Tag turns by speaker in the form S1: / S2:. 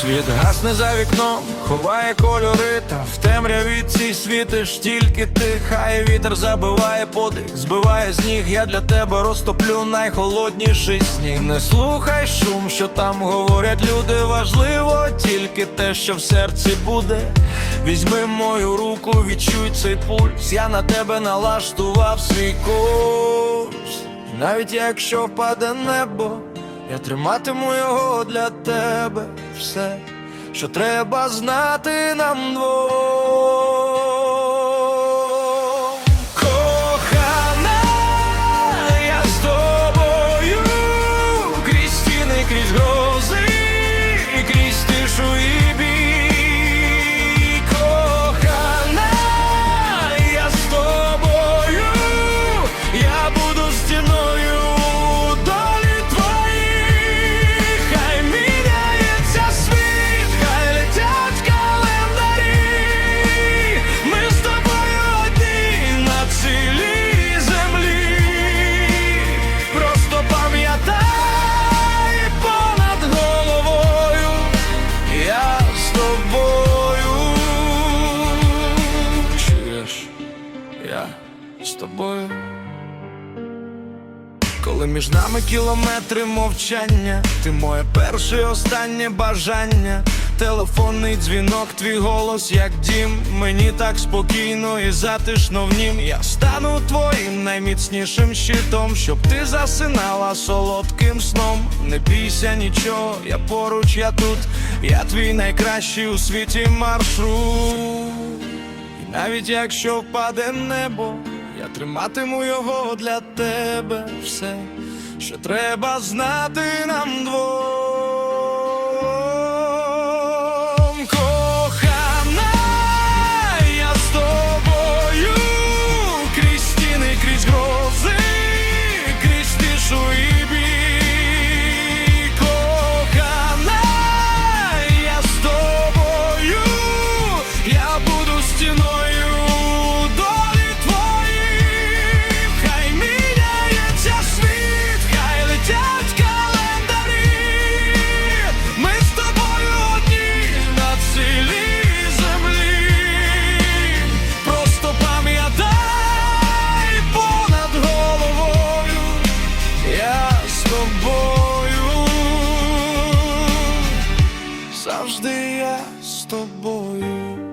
S1: Світ гасне за вікном, ховає кольори, та в темряві цій світиш тільки ти, хай вітер забиває подих, збиває з ніг, я для тебе розтоплю найхолодніший сніг. Не слухай шум, що там говорять люди, важливо тільки те, що в серці буде. Візьми мою руку, відчуй цей пульс, я на тебе налаштував свій курс. Навіть якщо впаде небо, я триматиму його для тебе все, що треба знати нам двом. Коли між нами кілометри мовчання, ти моє перше і останнє бажання. Телефонний дзвінок, твій голос, як дім. Мені так спокійно і затишно в нім. Я стану твоїм найміцнішим щитом, щоб ти засинала солодким сном. Не бійся нічого, я поруч, я тут. Я твій найкращий у світі маршрут. І навіть якщо впаде небо, я триматиму його для тебе все, що треба знати нам двом. завжди я з тобою.